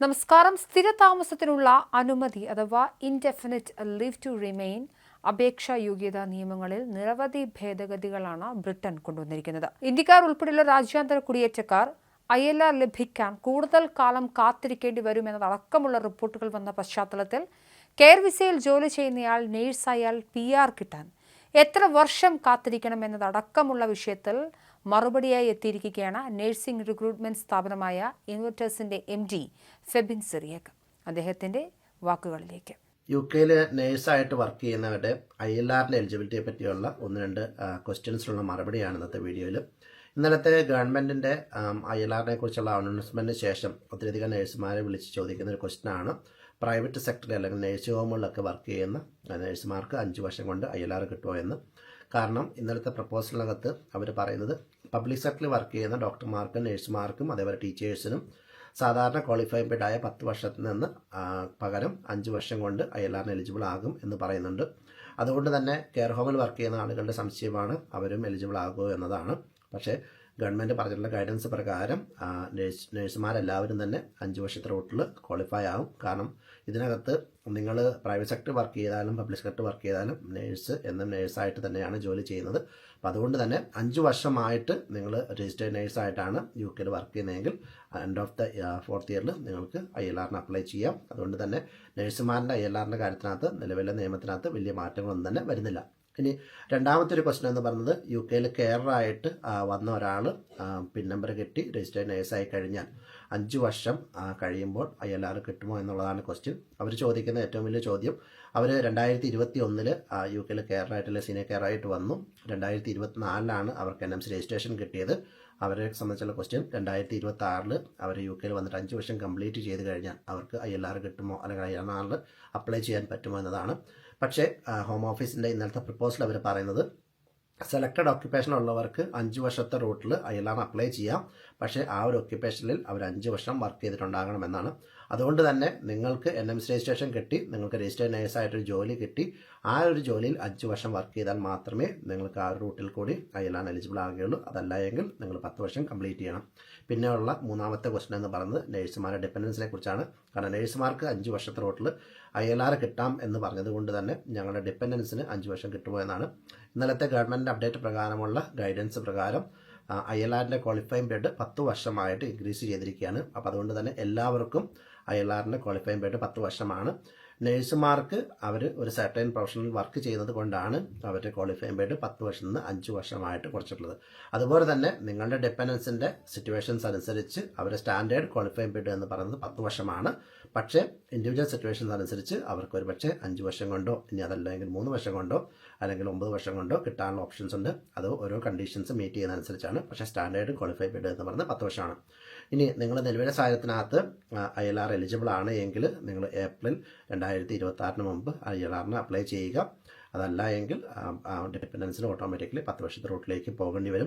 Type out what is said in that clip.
നമസ്കാരം. സ്ഥിര താമസത്തിനുള്ള അനുമതി അഥവാ ഇൻഡെഫിനിറ്റ് ലീവ് ടു റിമെയിൻ അപേക്ഷാ യോഗ്യതാ നിയമങ്ങളിൽ നിരവധി ഭേദഗതികളാണ് ബ്രിട്ടൻ കൊണ്ടുവന്നിരിക്കുന്നത്. ഇന്ത്യക്കാർ ഉൾപ്പെടെയുള്ള രാജ്യാന്തര കുടിയേറ്റക്കാർ ഐ എൽ ആർ ലഭിക്കാൻ കൂടുതൽ കാലം കാത്തിരിക്കേണ്ടി വരുമെന്നതടക്കമുള്ള റിപ്പോർട്ടുകൾ വന്ന പശ്ചാത്തലത്തിൽ കെയർ വിസയിൽ ജോലി ചെയ്യുന്നയാൾ നേഴ്സായാൽ പി ആർ കിട്ടാൻ എത്ര വർഷം കാത്തിരിക്കണം എന്നതടക്കമുള്ള വിഷയത്തിൽ മറുപടിയായി എത്തിയിരിക്കുകയാണ് നഴ്സിംഗ് റിക്രൂട്ട്മെന്റ് സ്ഥാപനമായ ഇൻവെർട്ടേഴ്സിന്റെ എം ഡി ഫെബിൻ സിറിയക് അദ്ദേഹത്തിന്റെ വാക്കുകളിലേക്ക്. യു കെയിൽ നേഴ്സായിട്ട് വർക്ക് ചെയ്യുന്നവരുടെ ഐ എൽ ആറിന്റെ എലിജിബിലിറ്റിയെ പറ്റിയുള്ള ഒന്ന് രണ്ട് ക്വസ്റ്റ്യൻസിനുള്ള മറുപടിയാണ് ഇന്നത്തെ വീഡിയോയിൽ ഇന്നലത്തെ ഗവൺമെന്റിന്റെ ഐ എൽ ആറിനെ കുറിച്ചുള്ള അനൗൺസ്മെന്റിന് ശേഷം ഒത്തിരിയധികം നേഴ്സുമാരെ വിളിച്ച് ചോദിക്കുന്ന ഒരു ക്വസ്റ്റ്യനാണ്. പ്രൈവറ്റ് സെക്ടറിൽ അല്ലെങ്കിൽ നേഴ്സിംഗ് ഹോമുകളിലൊക്കെ വർക്ക് ചെയ്യുന്ന നേഴ്സുമാർക്ക് അഞ്ച് വർഷം കൊണ്ട് ഐ എൽ ആർ കിട്ടുമോ എന്ന്. കാരണം ഇന്നലത്തെ പ്രപ്പോസലിനകത്ത് അവർ പറയുന്നത് പബ്ലിക് സെക്ടറിൽ വർക്ക് ചെയ്യുന്ന ഡോക്ടർമാർക്കും നഴ്സുമാർക്കും അതേപോലെ ടീച്ചേഴ്സിനും സാധാരണ ക്വാളിഫൈഡ് ആയ പത്ത് വർഷത്തിൽ നിന്ന് പകരം അഞ്ച് വർഷം കൊണ്ട് ഐ എൽ ആറിന് എലിജിബിൾ ആകും എന്ന് പറയുന്നുണ്ട്. അതുകൊണ്ട് തന്നെ കെയർ ഹോമിൽ വർക്ക് ചെയ്യുന്ന ആളുകളുടെ സംശയമാണ് അവരും എലിജിബിൾ ആകുമോ എന്നതാണ്. പക്ഷേ ഗവൺമെന്റ് പറഞ്ഞിട്ടുള്ള ഗൈഡൻസ് പ്രകാരം നേഴ്സ് നേഴ്സുമാരെല്ലാവരും തന്നെ അഞ്ച് വർഷത്തെ റൂട്ടിൽ ക്വാളിഫൈ ആവും. കാരണം ഇതിനകത്ത് നിങ്ങൾ പ്രൈവറ്റ് സെക്ടർ വർക്ക് ചെയ്താലും പബ്ലിക് സെക്ടർ വർക്ക് ചെയ്താലും നേഴ്സ് എന്നും നേഴ്സായിട്ട് തന്നെയാണ് ജോലി ചെയ്യുന്നത്. അപ്പോൾ അതുകൊണ്ട് തന്നെ അഞ്ച് വർഷമായിട്ട് നിങ്ങൾ രജിസ്റ്റേഡ് നേഴ്സായിട്ടാണ് യു കെയിൽ വർക്ക് ചെയ്യുന്നതെങ്കിൽ എൻഡ് ഓഫ് ദ ഫോർത്ത് ഇയറിൽ നിങ്ങൾക്ക് ഐ എൽ ആറിന് അപ്ലൈ ചെയ്യാം. അതുകൊണ്ട് തന്നെ നേഴ്സുമാരുടെ ഐ എൽ ആറിന്റെ കാര്യത്തിനകത്ത് നിലവിലെ നിയമത്തിനകത്ത് വലിയ മാറ്റങ്ങളൊന്നും തന്നെ വരുന്നില്ല. ഇനി രണ്ടാമത്തെ ഒരു ക്വസ്റ്റൻ എന്ന് പറയുന്നത് യു കെയിൽ കെയറായിട്ട് വന്ന ഒരാൾ പിൻ നമ്പർ കിട്ടി രജിസ്റ്റേഡ് നേഴ്സായി കഴിഞ്ഞാൽ അഞ്ച് വർഷം കഴിയുമ്പോൾ ആർ കിട്ടുമോ എന്നുള്ളതാണ് ക്വസ്റ്റ്യൻ അവർ ചോദിക്കുന്ന ഏറ്റവും വലിയ ചോദ്യം അവർ രണ്ടായിരത്തി ഇരുപത്തി ഒന്നിൽ യു കെയിൽ കെയറായിട്ടുള്ള സീനിയർ കെയറായിട്ട് വന്നു. രണ്ടായിരത്തി ഇരുപത്തിനാലിലാണ് അവർക്ക് എൻ എം സി രജിസ്ട്രേഷൻ കിട്ടിയത്. അവരെ സംബന്ധിച്ചുള്ള ക്വസ്റ്റ്യൻ രണ്ടായിരത്തി ഇരുപത്തി ആറിൽ അവർ യു കെയിൽ വന്നിട്ട് അഞ്ച് വർഷം കംപ്ലീറ്റ് ചെയ്ത് കഴിഞ്ഞാൽ അവർക്ക് ആർ കിട്ടുമോ? അല്ലെങ്കിൽ ആറിൽ അപ്ലൈ ചെയ്യാൻ പറ്റുമോ എന്നതാണ്. പക്ഷേ ഹോം ഓഫീസിന്റെ ഇന്നലത്തെ പ്രപ്പോസൽ അവർ പറയുന്നത് സെലക്റ്റഡ് ഓക്യുപ്പേഷൻ ഉള്ളവർക്ക് അഞ്ച് വർഷത്തെ റൂട്ടിൽ അയലാണ് അപ്ലൈ ചെയ്യാം. പക്ഷേ ആ ഒരു ഒക്യുപ്പേഷനിൽ അവർ അഞ്ച് വർഷം വർക്ക് ചെയ്തിട്ടുണ്ടാകണമെന്നാണ്. അതുകൊണ്ട് തന്നെ നിങ്ങൾക്ക് എൻ എം രജിസ്ട്രേഷൻ കിട്ടി നിങ്ങൾക്ക് രജിസ്റ്റേഡ് നേഴ്സായിട്ടൊരു ജോലി കിട്ടി. ആ ഒരു ജോലിയിൽ അഞ്ച് വർഷം വർക്ക് ചെയ്താൽ മാത്രമേ നിങ്ങൾക്ക് ആ ഒരു റൂട്ടിൽ കൂടി അയലാൻ എലിജിബിൾ ആകുകയുള്ളൂ. അതല്ല എങ്കിൽ നിങ്ങൾ പത്ത് വർഷം കംപ്ലീറ്റ് ചെയ്യണം. പിന്നെയുള്ള മൂന്നാമത്തെ ക്വസ്റ്റൻ എന്ന് പറയുന്നത് നേഴ്സുമാരുടെ ഡിപ്പെൻഡൻസിനെ കുറിച്ചാണ്. കാരണം നേഴ്സുമാർക്ക് അഞ്ച് വർഷത്തെ റൂട്ടിൽ അയൽ ആർ കിട്ടാം എന്ന് പറഞ്ഞതുകൊണ്ട് തന്നെ ഞങ്ങളുടെ ഡിപ്പെൻഡൻസിന് അഞ്ച് വർഷം കിട്ടുമോ എന്നാണ്. ഇന്നലത്തെ ഗവൺമെന്റ് അപ്ഡേറ്റ് പ്രകാരമുള്ള ഗൈഡൻസ് പ്രകാരം ആറിന്റെ ക്വാളിഫയിങ് പീരീഡ് പത്ത് വർഷമായിട്ട് ഇൻക്രീസ് ചെയ്തിരിക്കുകയാണ്. അപ്പോൾ അതുകൊണ്ട് തന്നെ എല്ലാവർക്കും ആറിന്റെ ക്വാളിഫയിങ് പീരീഡ് പത്ത് വർഷമാണ്. നേഴ്സുമാർക്ക് അവർ ഒരു സർട്ടൈൻ പ്രൊഫഷണൽ വർക്ക് ചെയ്യുന്നത് കൊണ്ടാണ് അവരുടെ ക്വാളിഫൈ പീരീഡ് പത്ത് വർഷം നിന്ന് അഞ്ച് വർഷമായിട്ട് കുറച്ചിട്ടുള്ളത്. അതുപോലെ തന്നെ നിങ്ങളുടെ ഡിപ്പെൻഡൻസിന്റെ സിറ്റുവേഷൻസ് അനുസരിച്ച് അവരുടെ സ്റ്റാൻഡേർഡ് ക്വാളിഫൈ പീരീഡ് എന്ന് പറയുന്നത് പത്ത് വർഷമാണ്. പക്ഷേ ഇൻഡിവിജ്വൽ സിറ്റുവേഷൻസ് അനുസരിച്ച് അവർക്ക് ഒരു പക്ഷേ അഞ്ച് വർഷം കൊണ്ടോ ഇനി അതല്ലെങ്കിൽ മൂന്ന് വർഷം കൊണ്ടോ അല്ലെങ്കിൽ ഒമ്പത് വർഷം കൊണ്ടോ കിട്ടാനുള്ള ഓപ്ഷൻസ് ഉണ്ട്. അത് ഓരോ കണ്ടീഷൻസ് മീറ്റ് ചെയ്യുന്ന അനുസരിച്ചാണ് പക്ഷേ സ്റ്റാൻഡേർഡ് ക്വാളിഫൈ പീരീഡ് എന്ന് പറയുന്നത് പത്ത് വർഷമാണ്. ഇനി നിങ്ങൾ നിലവിലെ സാഹചര്യത്തിനകത്ത് ഐ എൽ ആർ എലിജിബിൾ ആണ് എങ്കിൽ നിങ്ങൾ ഏപ്രിൽ രണ്ടായിരത്തി ഇരുപത്തി ആറിന് മുമ്പ് ഐ എൽ ആറിന് അപ്ലൈ ചെയ്യുക. അതല്ല എങ്കിൽ ഡിപ്പെൻഡൻസിന് ഓട്ടോമാറ്റിക്കലി പത്ത് വർഷത്തെ റൂട്ടിലേക്ക് പോകേണ്ടി വരും.